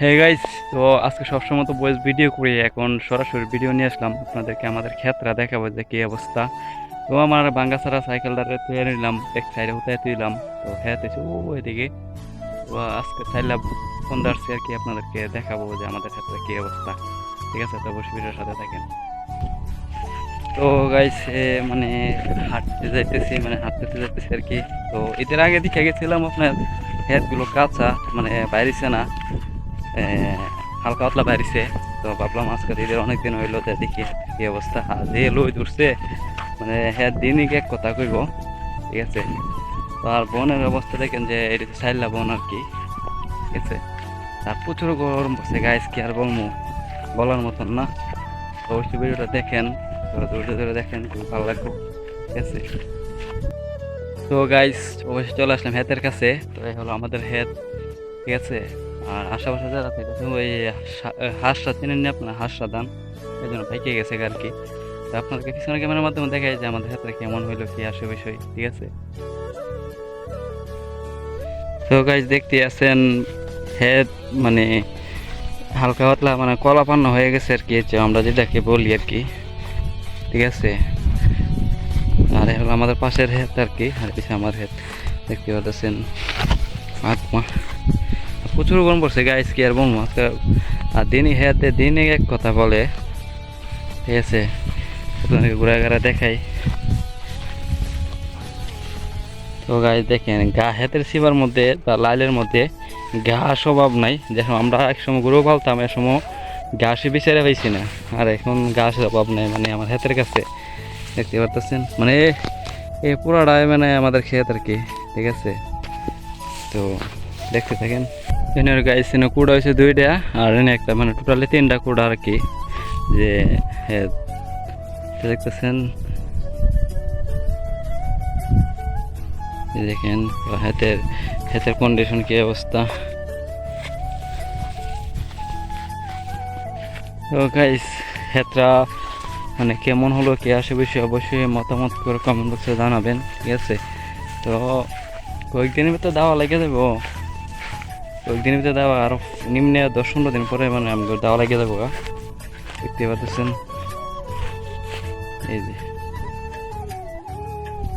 Hey guys তো আজকে সবসময় তো বয়েস ভিডিও করি, এখন সরাসরি ভিডিও নিয়ে আসলাম। আপনাদেরকে আমাদের ক্ষেত্রে দেখাবো যে কী অবস্থা। তো আমার বাঙ্গাসারা সাইকেলটা তুলে নিলাম এক সাইডে উঠাই তুইলাম তো হ্যাঁ ও এদিকে তো আজকে চাইলাম ফোন আসছি আর কি, আপনাদেরকে দেখাবো যে আমাদের ক্ষেত্রে কী অবস্থা। ঠিক আছে, তো অবশ্যই ভিডিওর সাথে থাকেন। তো গাইস মানে হাঁটতে যাইতেছি মানে হাঁটতে যাইতেছি আর কি। তো এদের আগে দেখে গেছিলাম আপনার হেডগুলো কাঁচা মানে বাইরেছে না। হালকা পাতলা বাইরেছে তো ভাবলাম আজকে দিদির অনেক দিন হইল তো দেখি কি অবস্থা। আর যে লই দূরছে মানে হ্যাঁ দিনই এক কথা কইব। ঠিক আছে? তো আর বোনের অবস্থা দেখেন যে এটা সাইল্লা বোন আর কি। ঠিক আছে? আর প্রচুর গরম পড়ছে গাইস কি আর বলব? বলার মতন না। তো অবশ্যই ভিডিওটা দেখেন, তো ধৈর্য ধরে দেখেন খুব ভালো লাগবে। ঠিক আছে? তো গাইস অবশ্যই চলে আসলাম হেতের কাছে। তো এই হলো আমাদের হেত। ঠিক আছে? আর আশেপাশে যারা থাকে ওই হাঁসটা চিনেন নি আপনার হাঁসটা দান। এই জন্য পাইকে গেছে আর কি আপনাদেরকে পিছনে ক্যামেরার মাধ্যমে দেখাই যে আমাদের হাতে কেমন হইল কি আসে বিষয় ঠিক আছে? তো গাইজ দেখতে আছেন হেড মানে হালকা পাতলা মানে কলা পান্না হয়ে গেছে আর কি আমরা যেটাকে বলি আর কি, ঠিক আছে? আর হলো আমাদের পাশের হেড আর কি, আর পিছিয়ে আমার হেড দেখতে পাচ্ছেন আত্মা। প্রচুর গরম পড়ছে গাইস কি আর বলব? আজকে আর দিনই হেতে দিনই এক কথা বলে। ঠিক আছে, আপনাদেরকে ঘুরে দেখাই। তো গাইস দেখেন, গা হাতের শিবার মধ্যে বা লাইলের মধ্যে ঘাস অভাব নাই। দেখো, আমরা একসময় গরু পালতাম, এক সময় ঘাসই বিচারে পাইছি না। আর এখন ঘাসের অভাব নাই মানে আমার হাতের কাছে। দেখতে পারতেছেন? মানে এই পুরাটাই মানে আমাদের ক্ষেত আর কি, ঠিক আছে? তো দেখতে থাকেন। এনের গাইস এনে কুড়া হয়েছে দুইটা, আর এনে একটা মানে টোটালি তিনটা কুড়া আর কি। যে দেখতেছেন? দেখেন হাতের হাতের কন্ডিশন কি অবস্থা? তো গাইস হেতরা মানে কেমন হলো, কে আসে বেশি, অবশ্যই মতামত করে কমেন্ট বক্সে জানাবেন, ঠিক আছে? তো কয়েকদিনের ভিতরে দেওয়া লেগে যাব কয়েকদিনের ভিতরে দেওয়া, আরও নিম্নে দশ পনেরো দিন পরে মানে আমি দেওয়া লেগে যাব দেখতে পাচ্ছেন এই যে।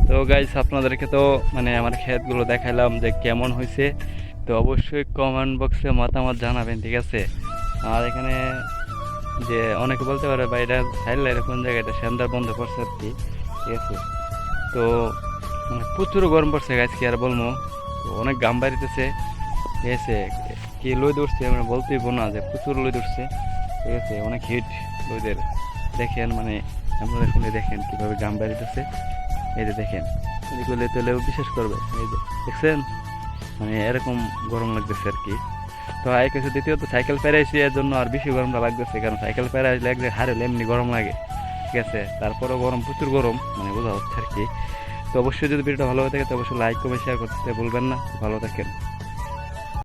তো গাইস আপনাদেরকে তো মানে আমার ক্ষেতগুলো দেখাইলাম যে কেমন হয়েছে তো অবশ্যই কমেন্ট বক্সে মতামত জানাবেন, ঠিক আছে? আর এখানে যে অনেকে বলতে পারে বা এটা সাইড কোন জায়গাটা সেন্টার বন্ধ করছে আর কি, ঠিক আছে? তো মানে প্রচুর গরম পড়ছে গাছ কি আর বলব? অনেক গাম বাড়িতেছে ঠিক আছে কি লই ধরছে মানে বলতেই না যে প্রচুর লই ধরছে। ঠিক আছে, অনেক হিট লইদের। দেখেন মানে আপনারা শুনে দেখেন কীভাবে গাম বাড়িতেছে। এই যে দেখেন, এগুলো তেলেও বিশ্বাস করবে। এই যে, দেখছেন? মানে এরকম গরম লাগতেছে আর কি। তো এক কিছু দ্বিতীয়ত সাইকেল পেরাইছি এর জন্য আর বেশি গরমটা লাগতেছে, কারণ সাইকেল এক যে হারে এমনি গরম লাগে। ঠিক আছে, তারপরেও গরম, প্রচুর গরম মানে বোঝা হচ্ছে আর কি। তো অবশ্যই যদি ভিডিওটা ভালো হয়ে থাকে, তো অবশ্যই লাইক কমেন্ট শেয়ার করতে ভুলবেন না। ভালো থাকেন।